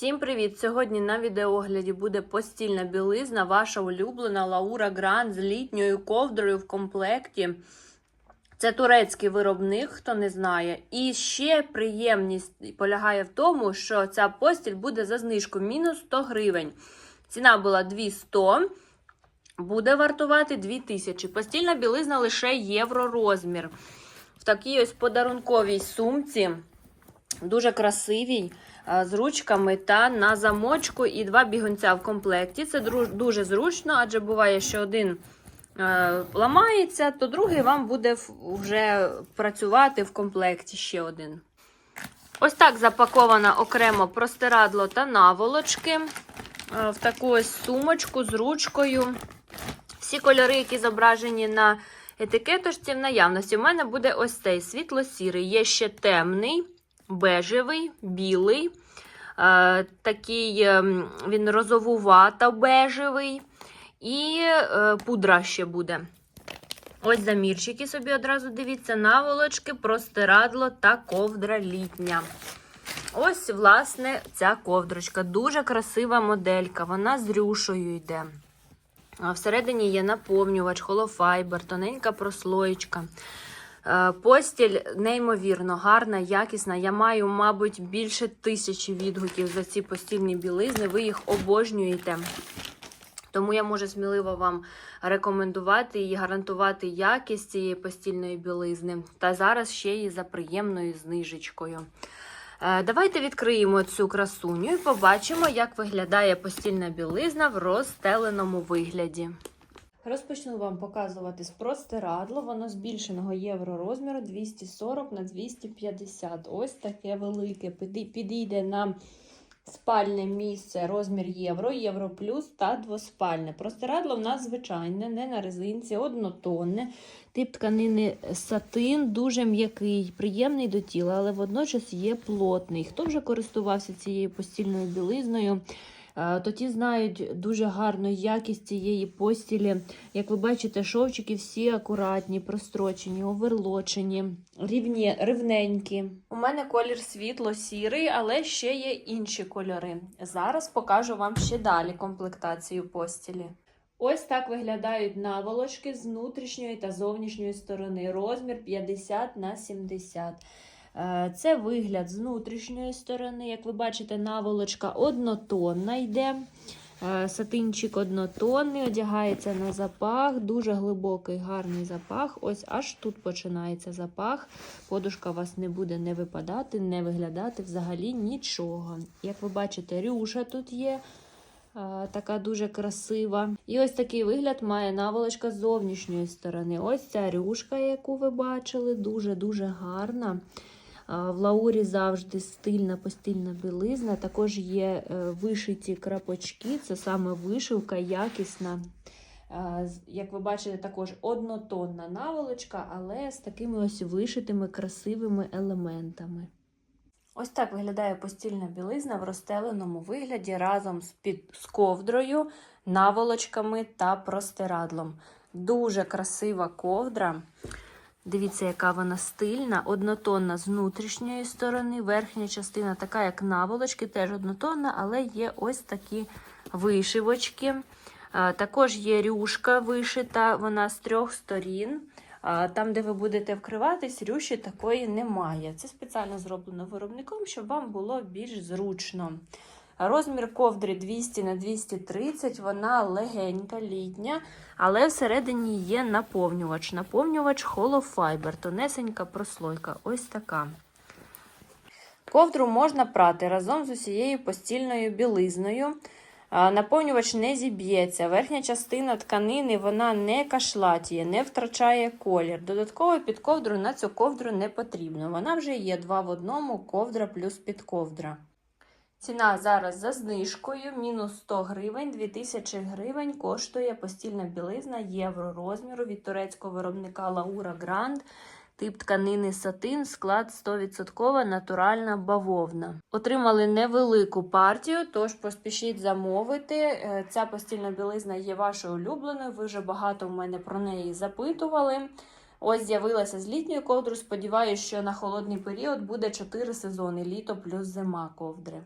Всім привіт! Сьогодні на відеогляді буде постільна білизна, ваша улюблена Лаура Гранд з літньою ковдрою в комплекті. Це турецький виробник, хто не знає. І ще приємність полягає в тому, що ця постіль буде за знижку мінус 100 гривень. Ціна була 200, буде вартувати 2000. Постільна білизна лише євро розмір. В такій ось подарунковій сумці. Дуже красивій, з ручками та на замочку і два бігунця в комплекті. Це дуже зручно, адже буває, що один е, ламається, то другий вам буде вже працювати в комплекті ще один. Ось так запаковано окремо простирадло та наволочки е, в таку ось сумочку з ручкою. Всі кольори, які зображені на етикеточці в наявності, у мене буде ось цей світло-сірий. Є ще темний, бежевий, білий. Е, такий ем, він розовувато бежевий. І е, пудра ще буде. Ось замірчики собі одразу дивіться, наволочки, простирадло та ковдра літня. Ось, власне, ця ковдрочка. Дуже красива моделька. Вона з рюшою йде. Всередині є наповнювач, холофайбер, тоненька прослоєчка. Е, Постіль неймовірно гарна, якісна. Я маю, мабуть, більше тисячі відгуків за ці постільні білизни. Ви їх обожнюєте. Тому я можу сміливо вам рекомендувати і гарантувати якість цієї постільної білизни. Та зараз ще й за приємною знижечкою. Е, Давайте відкриємо цю красуню і побачимо, як виглядає постільна білизна в розстеленому вигляді. Розпочну вам показувати з простирадло. Воно збільшеного євро розміру 240 на 250. Ось таке велике. Підійде на спальне місце розмір євро, євро плюс та двоспальне. Простирадло в нас звичайне, не на резинці, однотонне. Тип тканини сатин, дуже м'який, приємний до тіла, але водночас є плотний. Хто вже користувався цією постільною білизною? Е, То ті знають дуже гарну якість цієї постілі. Як ви бачите, шовчики всі акуратні, прострочені, оверлочені, рівні, рівненькі. У мене колір світло-сірий, але ще є інші кольори. Зараз покажу вам ще далі комплектацію постілі. Ось так виглядають наволочки з внутрішньої та зовнішньої сторони. Розмір 50 на 70. Е, Це вигляд з внутрішньої сторони. Як ви бачите, наволочка однотонна йде. Е, Сатинчик однотонний, одягається на запах, дуже глибокий, гарний запах. Ось аж тут починається запах. Подушка у вас не буде не випадати, не виглядати взагалі нічого. Як ви бачите, рюша тут є. е, Така дуже красива. І ось такий вигляд має наволочка з зовнішньої сторони. Ось ця рюшка, яку ви бачили, дуже-дуже гарна. В Лаурі завжди стильна постільна білизна. Також є е, вишиті крапочки, це саме вишивка якісна. Як ви бачите, також однотонна наволочка, але з такими ось вишитими красивими елементами. Ось так виглядає постільна білизна в розстеленому вигляді разом з, під, з ковдрою, наволочками та простирадлом. Дуже красива ковдра. Дивіться, яка вона стильна, однотонна з внутрішньої сторони. Верхня частина така, як наволочки, теж однотонна, але є ось такі вишивочки. Також є рюшка вишита, вона з трьох сторін. Там, де ви будете вкриватись, рюші такої немає. Це спеціально зроблено виробником, щоб вам було більш зручно. Розмір ковдри 200 на 230, вона легенька, літня, але всередині є наповнювач. Наповнювач холофайбер, тонесенька прослойка. Ось така. Ковдру можна прати разом з усією постільною білизною. Наповнювач не зіб'ється. Верхня частина тканини вона не кашлатіє, не втрачає колір. Додатково під ковдру на цю ковдру не потрібно. Вона вже є два в одному ковдра плюс підковдра. Ціна зараз за знижкою, мінус 100 гривень, 2000 гривень коштує постільна білизна євро від турецького виробника Laura Grand. Тип тканини сатин, склад 100% натуральна бавовна. Отримали невелику партію, тож поспішіть замовити. Е, Ця постільна білизна є вашою улюбленою. Ви вже багато в мене про неї запитували. Ось з'явилася з літньою ковдрою. Сподіваюся, що на холодний період буде 4 сезони: літо плюс зима ковдри.